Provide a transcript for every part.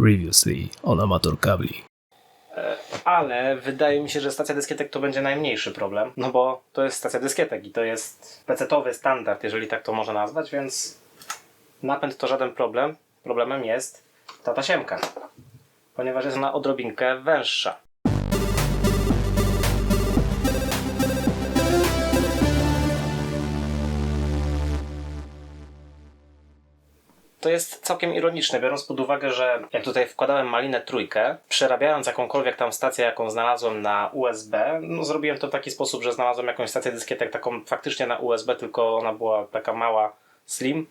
Previously on Amator Kabli. Ale wydaje mi się, że stacja dyskietek to będzie najmniejszy problem, no bo to jest stacja dyskietek i to jest PC-towy standard, jeżeli tak to można nazwać, więc napęd to żaden problem. Problemem jest ta tasiemka, ponieważ jest ona odrobinkę węższa. To jest całkiem ironiczne, biorąc pod uwagę, że jak tutaj wkładałem malinę trójkę, przerabiając jakąkolwiek tam stację, jaką znalazłem na USB, no zrobiłem to w taki sposób, że znalazłem jakąś stację dyskietek taką faktycznie na USB, tylko ona była taka mała, slim,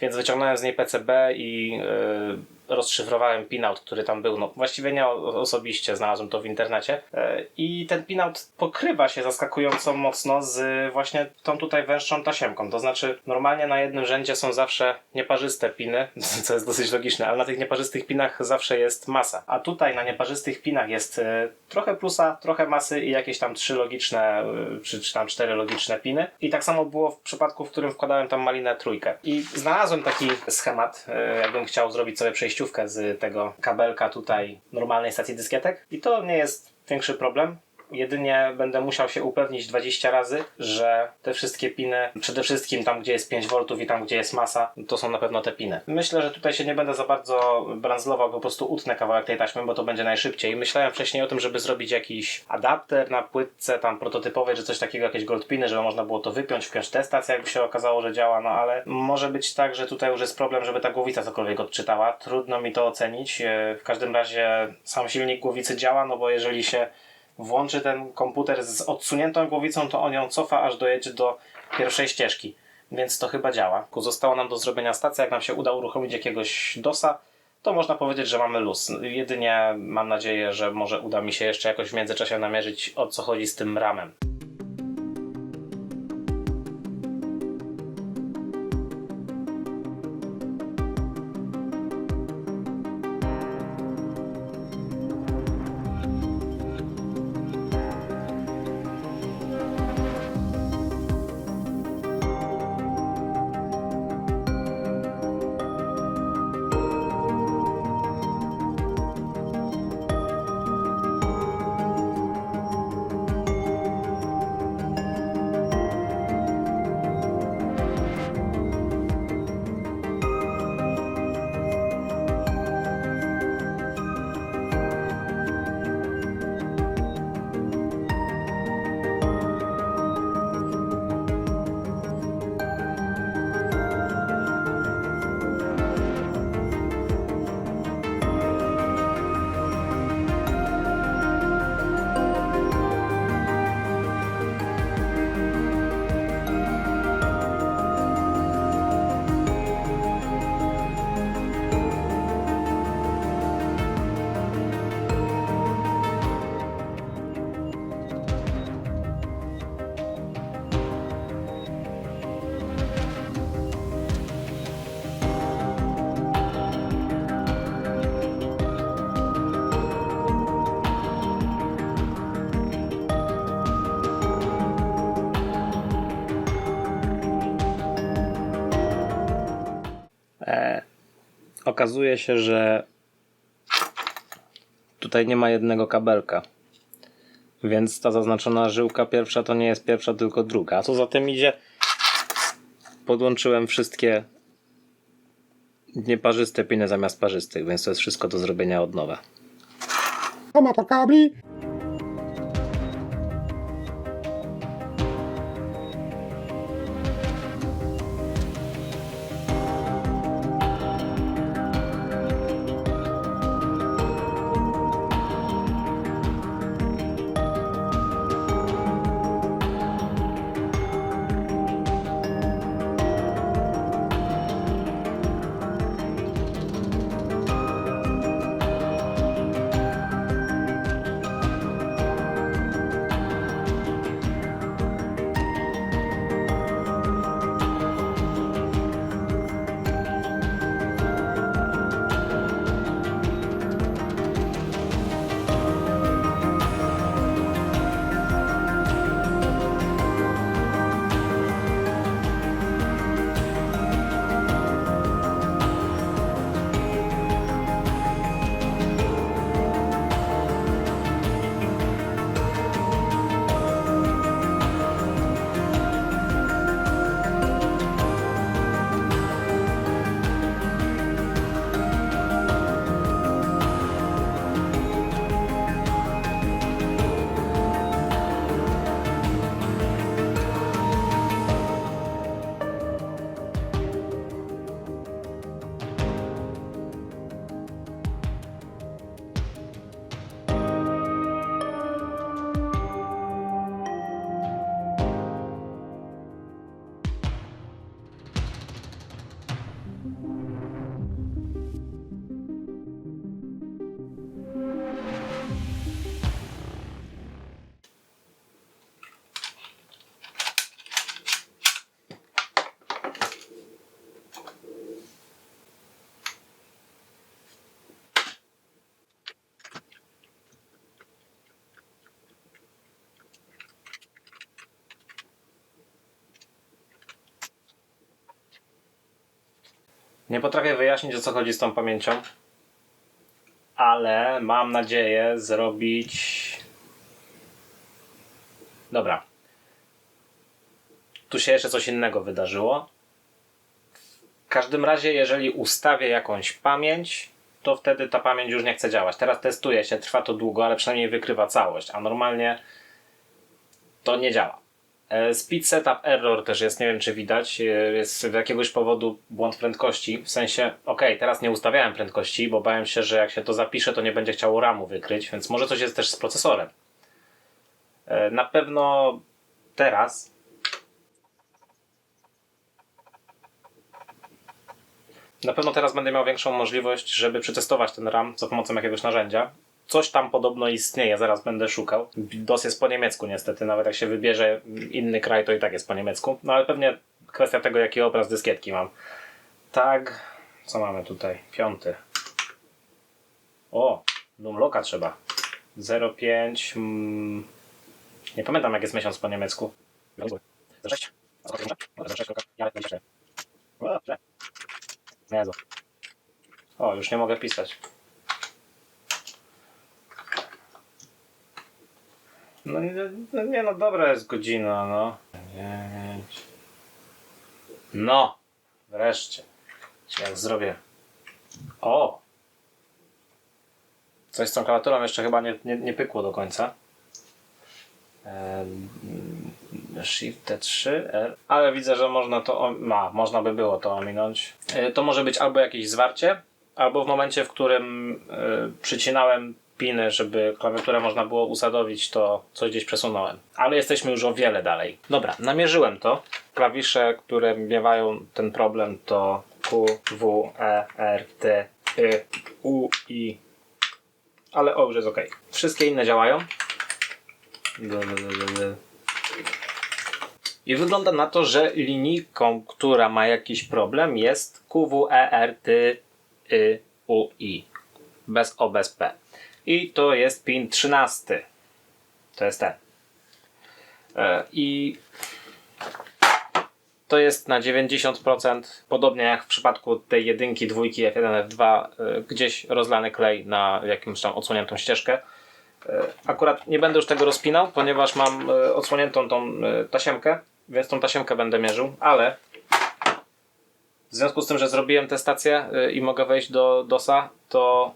więc wyciągnąłem z niej PCB i yy, rozszyfrowałem pinout, który tam był. No, właściwie nie osobiście, znalazłem to w internecie. Yy, I ten pinout pokrywa się zaskakująco mocno z właśnie tą tutaj węższą tasiemką. To znaczy, normalnie na jednym rzędzie są zawsze nieparzyste piny, co jest dosyć logiczne, ale na tych nieparzystych pinach zawsze jest masa. A tutaj na nieparzystych pinach jest yy, trochę plusa, trochę masy i jakieś tam trzy logiczne, yy, czy, czy tam cztery logiczne piny. I tak samo było w przypadku, w którym wkładałem tam malinę trójkę. I znalazłem taki schemat, jakbym chciał zrobić sobie przejściówkę z tego kabelka tutaj normalnej stacji dyskietek. I to nie jest większy problem. Jedynie będę musiał się upewnić 20 razy, że te wszystkie piny, przede wszystkim tam, gdzie jest 5 V i tam, gdzie jest masa, to są na pewno te piny. Myślę, że tutaj się nie będę za bardzo brandzlował, po prostu utnę kawałek tej taśmy, bo to będzie najszybciej. Myślałem wcześniej o tym, żeby zrobić jakiś adapter na płytce tam prototypowej, że coś takiego, jakieś goldpiny, żeby można było to wypiąć, wpiąć tę stację, jakby się okazało, że działa, no ale może być tak, że tutaj już jest problem, żeby ta głowica cokolwiek odczytała. Trudno mi to ocenić. E, W każdym razie sam silnik głowicy działa, no bo jeżeli się włączy ten komputer z odsuniętą głowicą, to on ją cofa, aż dojedzie do pierwszej ścieżki. Więc to chyba działa. Zostało nam do zrobienia stacja. Jak nam się uda uruchomić jakiegoś DOSa, to można powiedzieć, że mamy luz. Jedynie mam nadzieję, że może uda mi się jeszcze jakoś w międzyczasie namierzyć, o co chodzi z tym ramem. Okazuje się, że tutaj nie ma jednego kabelka. Więc ta zaznaczona żyłka pierwsza to nie jest pierwsza, tylko druga. A co za tym idzie, podłączyłem wszystkie nieparzyste piny zamiast parzystych, więc to jest wszystko do zrobienia od nowa. Amator kabli. Nie potrafię wyjaśnić o co chodzi z tą pamięcią, ale mam nadzieję zrobić. Dobra. Tu się jeszcze coś innego wydarzyło. W każdym razie, jeżeli ustawię jakąś pamięć, to wtedy ta pamięć już nie chce działać. Teraz testuje się, trwa to długo, ale przynajmniej wykrywa całość, a normalnie to nie działa. E, Speed setup error też jest, nie wiem czy widać, e, jest z jakiegoś powodu błąd prędkości, w sensie, ok, teraz nie ustawiałem prędkości, bo bałem się, że jak się to zapisze, to nie będzie chciało RAMu wykryć, więc może coś jest też z procesorem. E, Na pewno teraz Na pewno teraz będę miał większą możliwość, żeby przetestować ten RAM za pomocą jakiegoś narzędzia. Coś tam podobno istnieje, zaraz będę szukał. DOS jest po niemiecku niestety, nawet jak się wybierze inny kraj, to i tak jest po niemiecku. No ale pewnie kwestia tego, jaki obraz dyskietki mam. Tak, co mamy tutaj? Piąty. O, numloka trzeba. 05. Mm, nie pamiętam jak jest miesiąc po niemiecku. 06. 06. Jezu. O, już nie mogę pisać. No no nie no dobra jest godzina, no. No! Wreszcie. Jak zrobię. O! Coś z tą klawiaturą jeszcze chyba nie, nie, nie pykło do końca. Shift T3, R. Ale widzę, że można to. Ma, można by było to ominąć. E, To może być albo jakieś zwarcie, albo w momencie, w którym e, przycinałem piny, żeby klawiaturę można było usadowić, to coś gdzieś przesunąłem. Ale jesteśmy już o wiele dalej. Dobra, namierzyłem to. Klawisze, które miewają ten problem to Q, W, E, R, T, Y, U, I. Ale o, już jest ok. Wszystkie inne działają. I wygląda na to, że linijką, która ma jakiś problem jest QWERT y, U, I. Bez O, bez P. I to jest pin 13. To jest ten. E, I to jest na 90%, podobnie jak w przypadku tej jedynki, dwójki F1, F2, e, gdzieś rozlany klej na jakimś tam odsłoniętą ścieżkę. E, Akurat nie będę już tego rozpinał, ponieważ mam odsłoniętą tą tasiemkę, więc tą tasiemkę będę mierzył, ale w związku z tym, że zrobiłem tę stację i mogę wejść do DOSa, to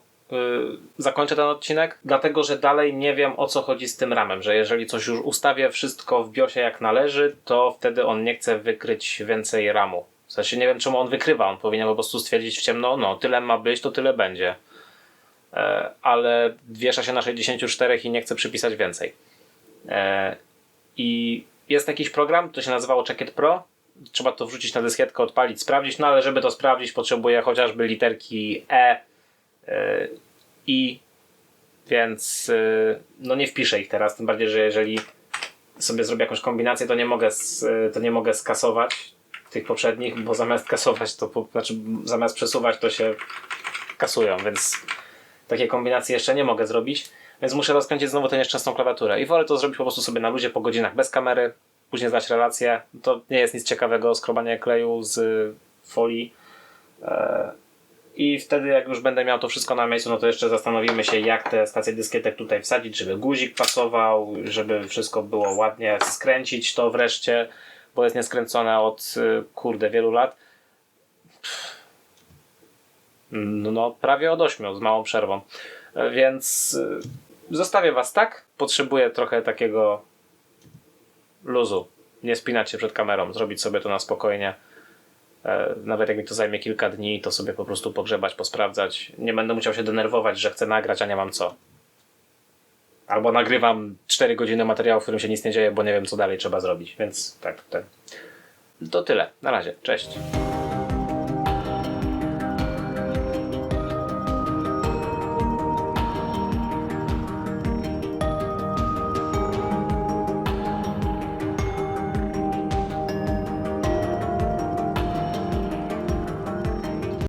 zakończę ten odcinek, dlatego że dalej nie wiem o co chodzi z tym ramem, że jeżeli coś już ustawię wszystko w BIOSie jak należy, to wtedy on nie chce wykryć więcej ramu. W sensie nie wiem czemu on wykrywa, on powinien po prostu stwierdzić w ciemno, no tyle ma być, to tyle będzie. E, ale wiesza się na 64 i nie chce przypisać więcej. E, I jest jakiś program, to się nazywało Checkit Pro. Trzeba to wrzucić na dyskietkę, odpalić, sprawdzić, no ale żeby to sprawdzić, potrzebuję chociażby literki e, I, więc e, no nie wpiszę ich teraz, tym bardziej, że jeżeli sobie zrobię jakąś kombinację, to nie mogę, e, to nie mogę skasować tych poprzednich, bo zamiast kasować, to po, znaczy zamiast przesuwać, to się kasują, więc takie kombinacje jeszcze nie mogę zrobić, więc muszę rozkręcić znowu tę nieszczęsną klawiaturę. I wolę to zrobić po prostu sobie na luzie po godzinach bez kamery, później zdać relację. To nie jest nic ciekawego, skrobanie kleju z y, folii. I wtedy, jak już będę miał to wszystko na miejscu, no to jeszcze zastanowimy się, jak te stacje dyskietek tutaj wsadzić, żeby guzik pasował, żeby wszystko było ładnie, skręcić to wreszcie, bo jest nieskręcone od y, kurde wielu lat. No, no, prawie od 8 z małą przerwą. E, Więc y, zostawię Was tak. Potrzebuję trochę takiego luzu. Nie spinać się przed kamerą, zrobić sobie to na spokojnie. E, Nawet jak mi to zajmie kilka dni, to sobie po prostu pogrzebać, posprawdzać. Nie będę musiał się denerwować, że chcę nagrać, a nie mam co. Albo nagrywam 4 godziny materiału, w którym się nic nie dzieje, bo nie wiem, co dalej trzeba zrobić. Więc tak, ten. To tyle. Na razie. Cześć.